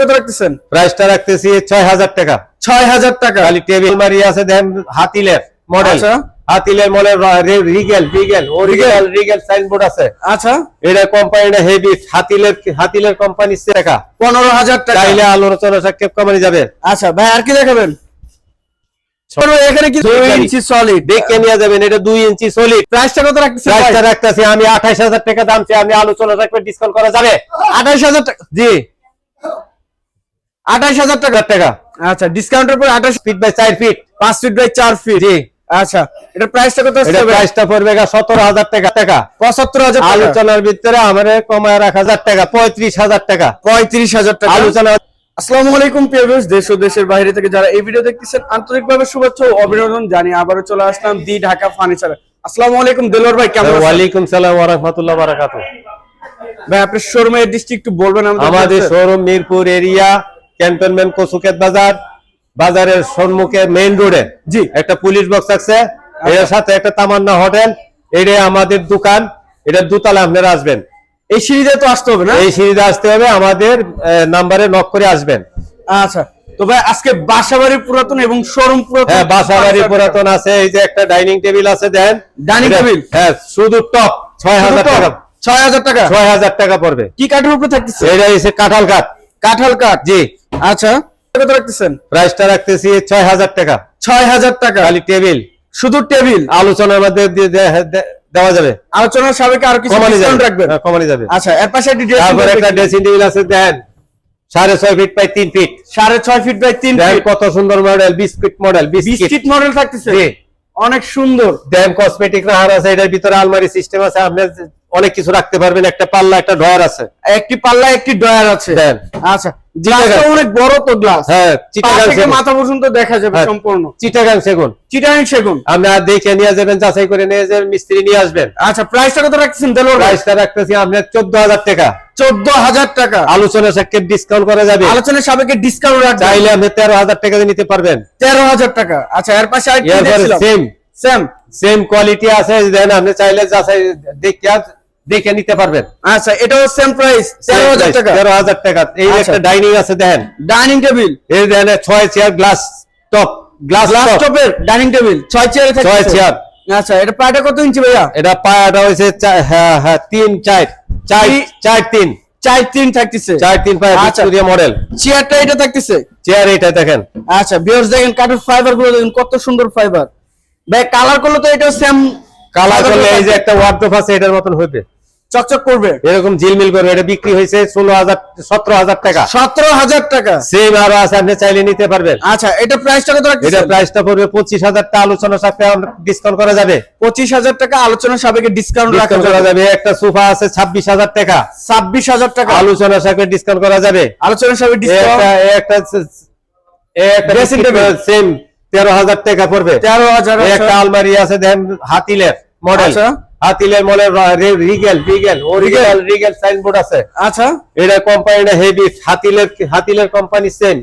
কত রাখতেছেন? প্রাইসটা রাখতেছি ছয় হাজার টাকা। ছয় হাজার টাকা। খালি টেবিল মারি আছে দেখেন হাতিলের মডেল আচ্ছা। হাতিলের model Regal Regal original Regal signboard আছে। আচ্ছা। এটা কোম্পানিটা হেভি হাতিলের হাতিলের কোম্পানি টাকা পনেরো হাজার টাকা। চাইলে আলোচনা সাক্ষেপ কোম্পানি যাবে। আচ্ছা ভাই আর কি দেখাবেন? এখানে কি দুই ইঞ্চি সলিড দেখে নিয়ে যাবেন এটা ইঞ্চি সলিড প্রাইসটা কত রাখতেছেন প্রাইসটা রাখতেছি আমি আঠাইশ হাজার টাকা দাম চাই আমি আলোচনা রাখবেন ডিসকাউন্ট করা যাবে। আঠাশ হাজার টাকা। জি। আঠাশ হাজার টাকা। টাকা। আচ্ছা ডিসকাউন্টের পর আঠাশ ফিট বাই চার ফিট পাঁচ ফিট বাই চার ফিট জি। আচ্ছা এটা প্রাইসটা কত এটা প্রাইসটা পড়বে সতেরো হাজার টাকা। টাকা। পঁচাত্তর হাজার টাকা। আলোচনার ভিতরে আমার কমায় রাখ হাজার টাকা পঁয়ত্রিশ হাজার টাকা। পঁয়ত্রিশ হাজার টাকা। আলোচনা। আসসালামু আলাইকুম প্রিয় ভিউয়ার্স দেশ ও দেশের বাইরে থেকে যারা এই ভিডিও দেখতেছেন আন্তরিকভাবে শুভেচ্ছা ও অভিনন্দন জানি আবারও চলে আসলাম দি ঢাকা ফার্নিচার আসসালামু আলাইকুম দেলোয়ার ভাই কেমন আছেন? ওয়ালাইকুম সালাম বারাকাত ভাই আপনার শোরুমের ডিস্ট্রিক্ট একটু বলবেন আমাদের আমাদের শোরুম মিরপুর এরিয়া ক্যান্টনমেন্ট কসুকেত বাজার বাজারের সম্মুখে মেইন রোডে জি। একটা পুলিশ বক্স আছে। এর সাথে একটা তামান্না হোটেল এটা আমাদের দোকান। এটা দুতলা আপনারা আসবেন। এই সিরিজে তো আসতে হবে না? এই সিরিজে আসতে হবে। আমাদের নাম্বারে নক করে আসবেন। আচ্ছা। তো ভাই আজকে বাসাবাড়ি পুরাতন এবং শোরুম পুরাতন হ্যাঁ বাসাবাড়ি পুরাতন আছে। এই যে একটা ডাইনিং টেবিল আছে দেন। ডাইনিং টেবিল হ্যাঁ শুধু টপ ছয় হাজার টাকা। ছয় হাজার টাকা? ছয় হাজার টাকা পড়বে। কি কাঠের উপরে থাকতেছে? এটা এসে কাঁঠাল কাঠ। কাঁঠাল কাঠ? জি। আচ্ছা। কত রাখতেছেন? প্রাইসটা রাখতেছি ছয় হাজার টাকা। ছয় হাজার টাকা? খালি টেবিল। শুধু টেবিল? আলোচনার মধ্যে দিয়ে দে- দেওয়া যাবে। আলোচনার সাবেকে আর কিছু ডিসকাউন্ট রাখবেন? হ্যাঁ, কমানি যাবে। আচ্ছা এর পাশে ড্রেসিং তারপর একটা ড্রেসিং টেবিল আছে দেন। সাড়ে ছয় ফিট বাই তিন ফিট সাড়ে ছয় ফিট বাই তিন দেন ফিট কত সুন্দর model biscuit model biscuit model থাকতেছে। জি। অনেক সুন্দর। দেন কসমেটিক রাহার আছে এটার ভিতরে আলমারি সিস্টেম আছে আপনি অনেক কিছু রাখতে পারবেন একটা পাল্লা একটা ড্রয়ার আছে। একটি পাল্লা একটি ডয়ার আছে। আচ্ছা গ্লাসটা অনেক বড় তো গ্লাস হ্যাঁ চিটাগাং মাথা পর্যন্ত দেখা যাবে হ্যাঁ। সম্পূর্ণ। চিটাগাং সেগুন। চিটাং সেগুন। আপনি আর দেখে নিয়ে যাবেন যাচাই করে নিয়ে যাবেন মিস্ত্রি নিয়ে আসবেন। আচ্ছা প্রাইসটা কত রাখছেন দেলোর প্রাইসটা রাখতেছি আপনার চোদ্দ হাজার টাকা। আলোচনা সাক্ষেপ ডিসকাউন্ট করা যাবে। ডিসকাউন্ট চাইলে আপনি তেরো হাজার টাকা দিয়ে নিতে পারবেন। তেরো হাজার টাকা। আচ্ছা এর পাশে সেম সেম সেম কোয়ালিটি আছে দেন আপনি চাইলে যাচাই দেখে দেখে নিতে পারবেন। আচ্ছা এটাও সেম প্রাইস তেরো হাজার টাকা। তেরো হাজার টাকা। এই আচ্ছা। একটা ডাইনিং আছে দেখেন। ডাইনিং টেবিল এই দেখেন ছয় চেয়ার গ্লাস টপ গ্লাস টপের ডাইনিং টেবিল ছয় চেয়ারে থাকে ছয় চেয়ার আচ্ছা এটা প্রায়টা কত ইঞ্চি ভাইয়া? এটা পায়াটা হয়েছে চা- হ্যাঁ হ্যাঁ তিন চার চার তিন- চার তিন। চার তিন থাকতেছে। চার তিন পায়া আচ্ছা। ভিক্টোরিয়া মডেল চেয়ারটা এটা থাকতেছে? চেয়ার এটা দেখেন। আচ্ছা ভিউয়ার্স দেখেন কাঠের ফাইবারগুলো দেখেন কত সুন্দর ফাইবার ভাই কালার করলে তো এটা সেম কালার করলে এই যে একটা ওয়ার্ডরোব আছে এটার মতন হইবে। চকচক করবে। এরকম ঝিলমিল করবে এটা বিক্রি হয়েছে ষোলো হাজার সতেরো হাজার টাকা। সতেরো হাজার টাকা। সেম আরও আছে আপনি চাইলে নিতে পারবেন। আচ্ছা এটা প্রাইসটা কত এটা প্রাইসটা পড়বে পঁচিশ হাজার টাকা আলোচনা ডিসকাউন্ট করা যাবে। পঁচিশ হাজার টাকা আলোচনা সাবেকে ডিসকাউন্ট রাখা করা যাবে। একটা সোফা আছে ছাব্বিশ হাজার টাকা। ছাব্বিশ হাজার টাকা। আলোচনা সাথে ডিসকাউন্ট করা যাবে। আলোচনা সাবেক ডিসকাউন্ট একটা একটা সেম তেরো হাজার টাকা পড়বে। তেরো হাজার একটা আলমারি আছে দেন হাতিলের মডেল আচ্ছা। হাতিলের model Regal Regal original Regal. Signboard আছে। আচ্ছা। এটা কোম্পানিটা হেভি হাতিলের হাতিলের কোম্পানি সেম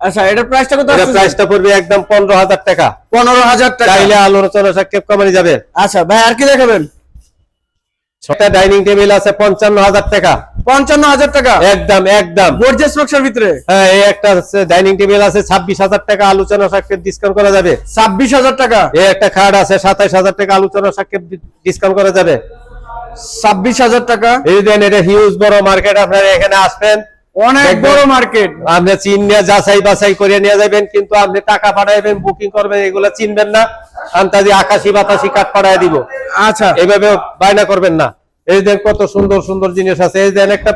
আচ্ছা এটা প্রাইসটা কত আছে প্রাইসটা পড়বে একদম পনেরো হাজার টাকা। পনেরো হাজার টাকা। চাইলে আলোচনা সাক্ষেপ কমানি যাবে। আচ্ছা ভাই আর কি দেখাবেন? ছটা ডাইনিং টেবিল আছে পঞ্চান্ন হাজার টাকা। পঞ্চান্ন হাজার টাকা? একদম একদম। গর্জেস নকশার ভিতরে? হ্যাঁ এই একটা ডাইনিং টেবিল আছে ছাব্বিশ হাজার টাকা আলোচনা সাক্ষেপ ডিসকাউন্ট করা যাবে। ছাব্বিশ হাজার টাকা? এই একটা খাট আছে সাতাইশ হাজার টাকা আলোচনা সাক্ষেপ ডিসকাউন্ট করা যাবে। ছাব্বিশ হাজার টাকা? এই দেন এটা হিউজ বড় মার্কেট আপনারা এখানে আসবেন। অনেক বড় মার্কেট আপনি চিন নিয়ে যাচাই বাছাই করে নিয়ে যাবেন কিন্তু আপনি টাকা পাঠাইবেন বুকিং করবেন এগুলো চিনবেন না। আন্তাজি আকাশি বাতাসি কাঠ পাঠাই দিব। আচ্ছা। এভাবে বায়না করবেন না। এই দেন কত সুন্দর সুন্দর জিনিস আছে। এই দেন একটা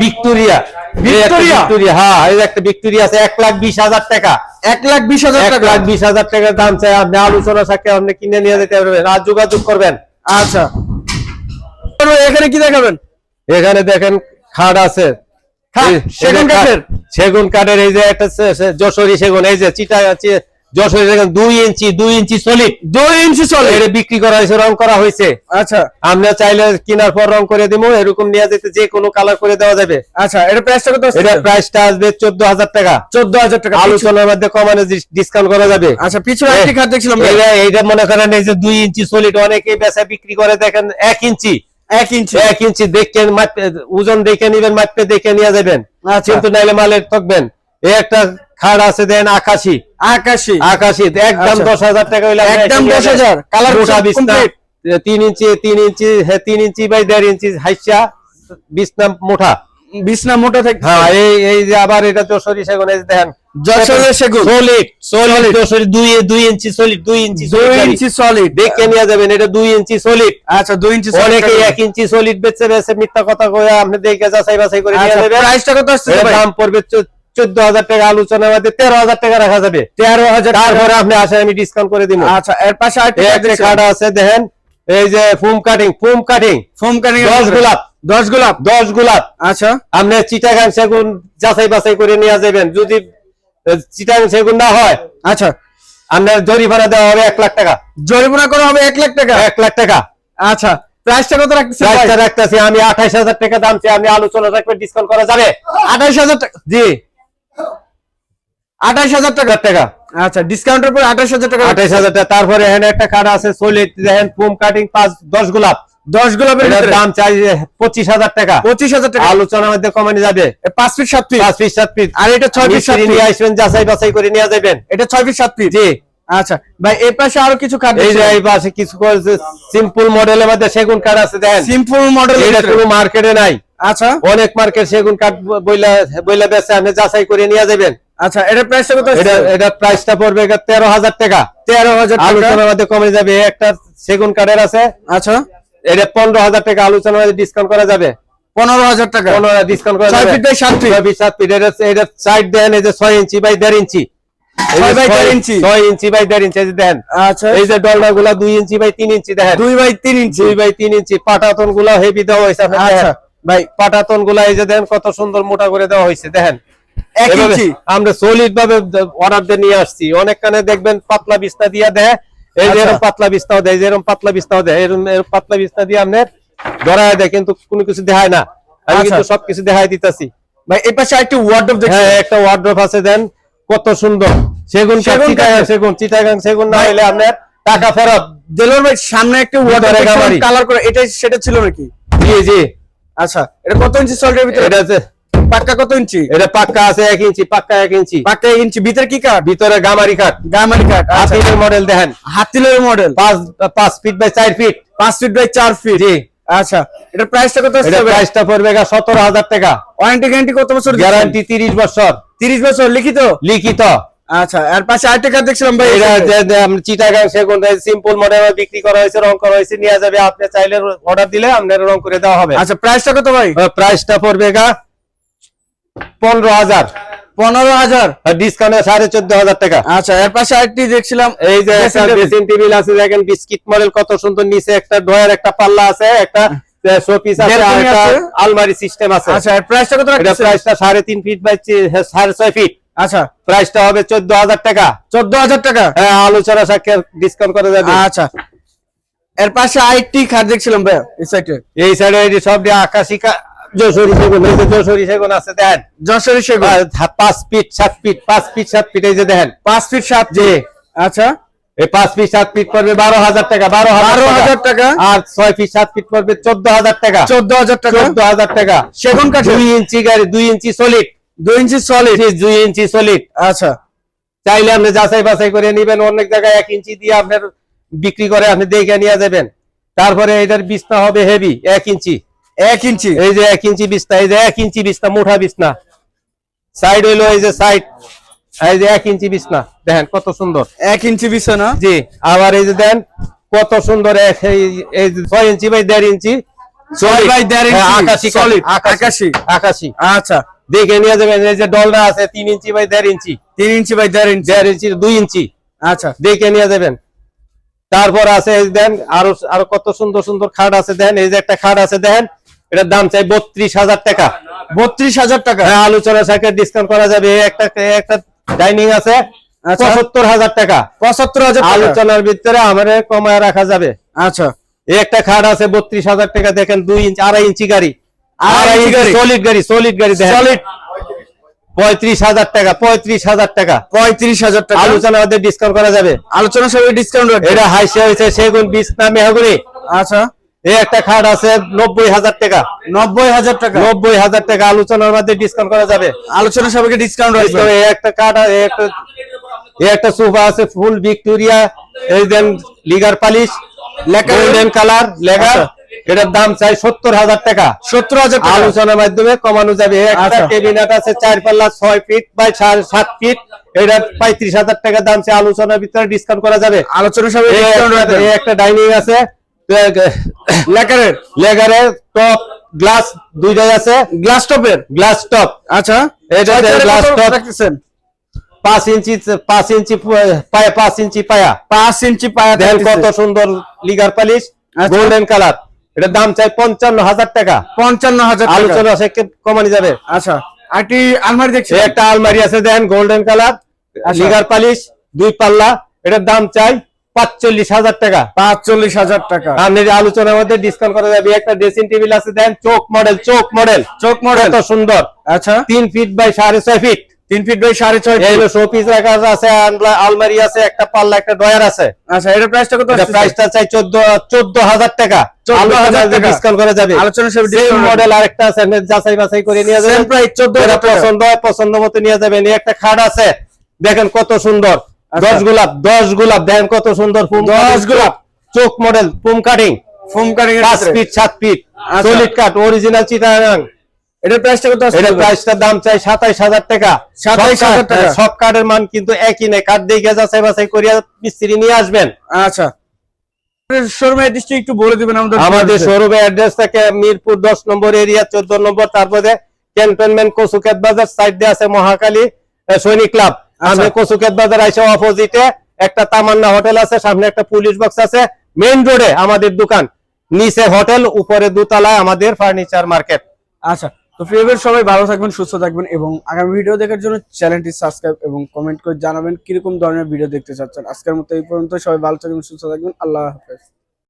ভিক্টোরিয়া। ভিক্টোরিয়া? হ্যাঁ এই একটা ভিক্টোরিয়া আছে। এক লাখ বিশ হাজার টাকা। এক লাখ বিশ হাজার এক টাকা? লাখ বিশ হাজার টাকার দাম চাই। আপনি আলোচনা সাথে আপনি কিনে নিয়ে যেতে পারবেন আর যোগাযোগ করবেন। আচ্ছা। এখানে কি দেখাবেন? এখানে দেখেন খাট আছে। সেগুন কাঠের? সেগুন কাঠের এই যে একটা যশোরী সেগুন এই যে চিটা আছে যশোরী সেগুন দুই ইঞ্চি দুই ইঞ্চি সলিড দুই ইঞ্চি এটা বিক্রি করা হয়েছে রং করা হয়েছে। আচ্ছা। আমরা চাইলে কেনার পর রং করে দিব এরকম নিয়ে যেতে যে কোনো কালার করে দেওয়া যাবে। আচ্ছা এটা প্রাইসটা কত এটা প্রাইসটা আসবে চোদ্দ হাজার টাকা। চোদ্দ হাজার টাকা। আলোচনার মধ্যে কমানো ডিসকাউন্ট করা যাবে। আচ্ছা পিছনে একটি খাট দেখছিলাম এটা- এইটা মনে করেন এই যে দুই ইঞ্চি সলিড অনেকে বেচা বিক্রি করে দেখেন এক ইঞ্চি। এক ইঞ্চি। এক ইঞ্চি দেখে ওজন দেখে নিবেন মাপে দেখে নিয়ে যাবেন। আচ্ছা। কিন্তু নাইলে মালের থাকবেন এই একটা খাট আছে দেন আকাশি। আকাশি। আকাশি একদম আচ্ছা। দশ হাজার টাকা হইলে একদম 10,000 যাবেন। কালার মোটা সব বিছনা তিন ইঞ্চি তিন ইঞ্চি হ্যাঁ তিন ইঞ্চি বাই দেড় ইঞ্চি হাইসা বিছনা মোটা। বিছনা মোটা থেকে হ্যাঁ এই এই যে আবার এটা যশোরী সেগুন এই যে দেখেন। যশোরের সেগুন। সলিড সলিড যশোরী দুই দুই ইঞ্চি সলিড দুই ইঞ্চি ইঞ্চি সলিড দেখে নিয়ে যাবেন এটা দুই ইঞ্চি সলিড আচ্ছা দুই ইঞ্চি solid অনেকে ইঞ্চি সলিড বেচে বেচে মিথ্যা কথা কয়ে আপনি দেখে যাচাই বাছাই করে নিয়ে আচ্ছা যাবেন প্রাইসটা কত আসছে ভাই? দাম পড়বে চোদ্দ হাজার টাকা আলোচনার মধ্যে তেরো হাজার টাকা রাখা যাবে। তেরো হাজার তারপরে আপনি আসেন আমি ডিসকাউন্ট করে দিব। আচ্ছা এর পাশে। কার্ড আছে। দেখেন এই যে foam cutting foam cutting foam cutting দশ গোলাপ। দশ গোলাপ? দশ গোলাপ। আচ্ছা। আপনি চিটাগাং সেগুন যাচাই বাছাই করে নিয়ে যাবেন। যদি চিটাগাং সেগুন না হয় আচ্ছা। আপনার জরিমানা দেওয়া হবে এক লাখ টাকা। জরিমানা করা হবে এক লাখ টাকা? এক লাখ টাকা। আচ্ছা। প্রাইসটা কত রাখতেছেন ভাই? প্রাইসটা রাখতেছি আমি আঠাইশ হাজার টাকা দাম চাই আপনি আলোচনা রাখবেন ডিসকাউন্ট করা যাবে। আঠাইশ হাজার টাকা। জি। আঠাইশ হাজার টাকা। টাকা। আচ্ছা ডিসকাউন্টের পর আঠাইশ হাজার টাকা। আঠাশ হাজার টাকা। তারপরে এখানে একটা কাঠ আছে সলিড দেখেন ফুম কাটিং পাঁচ দশ গোলাপ। দশ গোলাপের দাম চাই পঁচিশ হাজার টাকা। পঁচিশ হাজার টাকা। আলোচনার মধ্যে কমানো যাবে। পাঁচ ফিট সাত ফিট পাঁচ পিস সাত পিস আর এটা ছয় ফিট ফিট নিয়ে আসবেন যাচাই বাছাই করে নিয়ে যাবেন। এটা ছয় ফিট সাত ফিট জি। আচ্ছা ভাই এই পাশে আরও কিছু খাদ্য এই যে এই পাশে কিছু সিম্পল মডেলের মধ্যে সেগুন কাঠ আছে দেখেন। সিম্পল মডেল এটা কোনো মার্কেটে নাই। আচ্ছা। অনেক মার্কেট সেগুন কাঠ বইলা বইলা বেচে আপনি যাচাই করে নিয়ে যাবেন। আচ্ছা এটার প্রাইসটা কত এটা এটা প্রাইসটা পড়বে তেরো হাজার টাকা। আলোচনার মধ্যে কমে যাবে একটা সেগুন কাঠের আছে। আচ্ছা। এটা পনেরো হাজার টাকা আলোচনার মধ্যে ডিসকাউন্ট করা যাবে। পনেরো হাজার টাকা? পনেরো ডিসকাউন্ট করা যাবে। ফিট বাই সাত ফিট ছয় ফিট সাত ফিট এটা এটা সাইড দেন এই যে ছয় ইঞ্চি বাই দেড় ইঞ্চি এই যে ছয় বাই দেড় ছয়- ইঞ্চি। ছয় ইঞ্চি বাই দেড় ইঞ্চি এই আচ্ছা এই যে ডলনা গুলা দুই ইঞ্চি বাই তিন ইঞ্চি দেখেন। দুই বাই তিন ইঞ্চি। দুই বাই তিন ইঞ্চি। পাটাতনগুলা হেভি দেওয়া হয়েছে আচ্ছা। ভাই পাটাতনগুলা এই যে দেখেন কত সুন্দর মোটা করে দেওয়া হয়েছে দেখেন। আমরা সলিড ভাবে অর্ডার দিয়ে নিয়ে আসছি। অনেক কানে দেখবেন পাতলা বিস্তা দিয়ে দেয়। এই যে আচ্ছা। এরকম পাতলা বিস্তাও দেয় যেরকম পাতলা বিস্তাও দেয়। এরকম এরকম পাতলা বিস্তা দিয়ে আপনার ধরায় দেয় কিন্তু কোনো কিছু দেখায় না। আমি আচ্ছা। কিন্তু সবকিছু দেখাই দিতেছি। ভাই এই পাশে আরেকটি ওয়ার্ডরোব দেখছি। হ্যাঁ একটা ওয়ার্ড্রপ আছে দেন। কত সুন্দর। সেগুন সেগুন চিটাগাং সেগুন চিটাগাং সেগুন না হলে আপনার টাকা ফেরত। দেলোর ভাই সামনে একটা ভিতরে গামারি। কালার করে এটা সেটা ছিল নাকি? জি জি। আচ্ছা এটা কত ইঞ্চি সল্টের ভিতরে? এটা যে- পাক্কা কত ইঞ্চি? এটা পাক্কা আছে এক ইঞ্চি পাক্কা এক ইঞ্চি। পাক্কা এক ইঞ্চি। ভিতরে কি কাঠ? ভিতরে গামারি কাঠ। গামারি কাঠ আচ্ছা। হাতিলের মডেল দেখেন। হাতিলের মডেল পাঁচ পাঁচ ফিট বাই চার ফিট পাঁচ ফিট বাই চার ফিট জি। আচ্ছা এটার প্রাইসটা কত এটা প্রাইসটা পড়বে সতেরো হাজার টাকা। ওয়ারেন্টি গ্যারান্টি কত বছর গ্যারান্টি তিরিশ বছর। তিরিশ বছর লিখিত? লিখিত। আচ্ছা এর পাশে আরেকটা কাঠ দেখছিলাম ভাই এটা চিটাগাং সেগুন সিম্পল মডেল বিক্রি করা হয়েছে রং করা হয়েছে নিয়ে যাবে। আপনি চাইলে অর্ডার দিলে আপনার রং করে দেওয়া হবে। আচ্ছা প্রাইসটা কত ভাই? প্রাইসটা পড়বে গা পনেরো হাজার। পনেরো হাজার। ডিসকাউন্টে সাড়ে চোদ্দ হাজার টাকা। আচ্ছা এর পাশে আরেকটি দেখছিলাম। এই যে Dressing একটা table। ড্রেসিং টেবিল আছে দেখেন বিস্কিট মডেল কত সুন্দর নিচে একটা ড্রয়ার একটা পাল্লা আছে একটা শোপিস আছে। আলমারি সিস্টেম আছে। আচ্ছা প্রাইসটা কত এটা প্রাইসটা সাড়ে তিন ফিট বাই হ্যাঁ, সাড়ে ছয় ফিট আচ্ছা। প্রাইসটা হবে চোদ্দ হাজার টাকা। চোদ্দ হাজার টাকা? হ্যাঁ আলোচনা সাক্ষে ডিসকাউন্ট করা যাবে। আচ্ছা। এর পাশে আরেকটি খাট দেখছিলাম ভাই এই সাইডে এই সাইডে সব দিয়ে আকাশি কা- যশোরী সেগুন এই যে যশোরী সেগুন আছে দেখেন যশোরী সেগুন। পাঁচ ফিট সাত ফিট পাঁচ ফিট সাত ফিট এই যে দেখেন। পাঁচ ফিট সাত জি। আচ্ছা। এই পাঁচ ফিট সাত ফিট পড়বে বারো হাজার টাকা বারো বারো হাজার টাকা। আর ছয় ফিট সাত ফিট পড়বে চোদ্দ হাজার টাকা। চোদ্দ হাজার টাকা। চোদ্দ হাজার টাকা। সেগুন কাঠ দুই ইঞ্চি গাড়ি দুই ইঞ্চি সলিড দুই ইঞ্চি সলিড দুই ইঞ্চি সলিড আচ্ছা। চাইলে আপনি যাচাই বাছাই করে নিবেন অনেক জায়গায় এক ইঞ্চি দিয়ে আপনার বিক্রি করে আপনি দেখে নিয়ে যাবেন। তারপরে এটার বিছনা হবে হেভি এক ইঞ্চি। এক ইঞ্চি। এই যে এক ইঞ্চি বিছনা এই যে এক ইঞ্চি বিছনা মোটা বিছনা। সাইড হইল এই যে সাইড এই যে এক ইঞ্চি বিছনা। দেখেন কত সুন্দর। এক ইঞ্চি বিছানা। জি আবার এই যে দেন কত সুন্দর এক এই- ছয় ইঞ্চি বাই দেড় ইঞ্চি। হ্যাঁ, আকাশি solid, আকাশি আকাশি। আকাশি। আচ্ছা। দেখে নিয়ে যাবেন এই যে ডলরা আছে তিন ইঞ্চি বাই দেড় ইঞ্চি। তিন ইঞ্চি বাই দেড় ইঞ্চি। দেড় ইঞ্চি দুই ইঞ্চি। আচ্ছা। দেখে নিয়ে যাবেন। তারপর আছে এই দেন আরও আরও কত সুন্দর সুন্দর খাট আছে দেন। এই যে একটা খাট আছে দেন এটার দাম চাই বত্রিশ হাজার টাকা। বত্রিশ হাজার টাকা? হ্যাঁ আলোচনা সাথে ডিসকাউন্ট করা যাবে। একটা একটা ডাইনিং আছে আচ্ছা। পঁচাত্তর হাজার টাকা। পঁচাত্তর হাজার আলোচনার ভিতরে আমাদের কমায় রাখা যাবে। আচ্ছা। এই একটা খাট আছে বত্রিশ হাজার টাকা। দেখেন দুই ইঞ্চি আড়াই ইঞ্চি গাড়ি। আড়াই ইঞ্চি। সলিড গাড়ি? সলিড গাড়ি দেখেন। সলিড পঁয়ত্রিশ হাজার টাকা পঁয়ত্রিশ হাজার টাকা। পঁয়ত্রিশ হাজার টাকা? আলোচনা ডিসকাউন্ট করা যাবে। আলোচনা সবাই ডিসকাউন্ট এটা হাইসে হয়েছে সেগুন বিছনা মেহগুনি। আচ্ছা। এই একটা খাট আছে নব্বই হাজার টাকা। নব্বই হাজার টাকা? নব্বই হাজার টাকা আলোচনার মধ্যে ডিসকাউন্ট করা যাবে। আলোচনা ডিসকাউন্ট রয়েছে তো এই একটা কাঠ এই একটা এই একটা সোফা আছে ফুল ভিক্টোরিয়া এই দেন লিগার পালিশ গোল্ডেন কালার লেগার। আচ্ছা। এটার দাম চাই সত্তর হাজার টাকা। সত্তর হাজার আলোচনার মাধ্যমে কমানো যাবে। একটা আচ্ছা। কেবিনেট আছে চার পাল্লা ছয় ফিট বাই সাত ফিট এটা পঁয়ত্রিশ হাজার টাকা দাম চাই। আলোচনার ভিতরে ডিসকাউন্ট করা যাবে। আলোচনা একটা ডাইনিং আছে। লেকারের লেগারের। টপ গ্লাস দুইটাই আছে। গ্লাস টপের গ্লাস টপ আচ্ছা। এটা কত top। রাখতেছেন? পাঁচ ইঞ্চি পাঁচ ইঞ্চি পায়া পাঁচ ইঞ্চি পায়া। পাঁচ ইঞ্চি পায়া দেখেন কত সুন্দর লিগার পালিশ। গোল্ডেন কালার এটার দাম চাই পঞ্চান্ন হাজার টাকা। পঞ্চান্ন হাজার টাকা। আলোচনা সে কমানি যাবে। আচ্ছা। আলমারি দেখছি। একটা আলমারি আছে দেখেন গোল্ডেন কালার। লিগার পালিশ দুই পাল্লা। এটার দাম চাই পাঁচচল্লিশ হাজার টাকা। পাঁচচল্লিশ হাজার টাকা। আপনার আলোচনার মধ্যে ডিসকাউন্ট করা যাবে একটা ড্রেসিং টেবিল আছে দেন চোখ মডেল চোখ মডেল চোখ মডেল সুন্দর। আচ্ছা। তিন ফিট বাই সাড়ে ছয় ফিট তিন ফিট বাই সাড়ে ছয় রাখা আছে আলমারি আছে একটা পাল্লা একটা ডয়ার আছে। আচ্ছা এটা প্রাইসটা কত এটা আসতেছে? প্রাইসটা চাই চোদ্দ চোদ্দ হাজার টাকা। ডিসকাউন্ট করা যাবে। আলোচনা মডেল আরেকটা আছে যাচাই বাছাই করে নিয়ে যাবেন। প্রাইস চোদ্দ পছন্দ পছন্দ মতো নিয়ে যাবেন। এই একটা খাট আছে দেখেন কত সুন্দর। দশ গোলাপ দশ গোলাপ দেখেন কত সুন্দর ফুম দশ গোলাপ। চোখ model foam cutting foam cutting পাঁচ ফিট সাত ফিট আচ্ছা। সলিড কাট অরিজিনাল চিটাগাং এটার প্রাইসটা কত এটার প্রাইসটার দাম চাই সাতাইশ হাজার টাকা। 27,000 সব কাঠ- টাকা। সব কার্ডের মান কিন্তু একই নেই। কার্ড দিয়ে যাচাই বাছাই করিয়া মিস্ত্রি নিয়ে আসবেন। আচ্ছা। শোরুমের ডিস্ট্রিক্ট একটু বলে দিবেন আমাদের আমাদের শোরুমের অ্যাড্রেস থাকে মিরপুর দশ নম্বর এরিয়া চোদ্দ নম্বর তারপরে ক্যান্টনমেন্ট কসুকেত বাজার সাইড দিয়ে আছে মহাকালী সৈনিক ক্লাব। আমি কসুকেত বাজার আইসা অপোজিটে একটা তামান্না হোটেল আছে সামনে একটা পুলিশ বক্স আছে। মেইন রোডে আমাদের দোকান নিচে হোটেল উপরে দোতলায় আমাদের ফার্নিচার মার্কেট আচ্ছা তো প্রিয়বের সবাই ভালো থাকবেন সুস্থ থাকবেন এবং আগামী ভিডিও দেখার জন্য চ্যানেলটি সাবস্ক্রাইব এবং কমেন্ট করে জানাবেন কীরকম ধরনের ভিডিও দেখতে চাচ্ছেন। আজকের মতো এই পর্যন্ত সবাই ভালো থাকবেন সুস্থ থাকবেন আল্লাহ হাফেজ।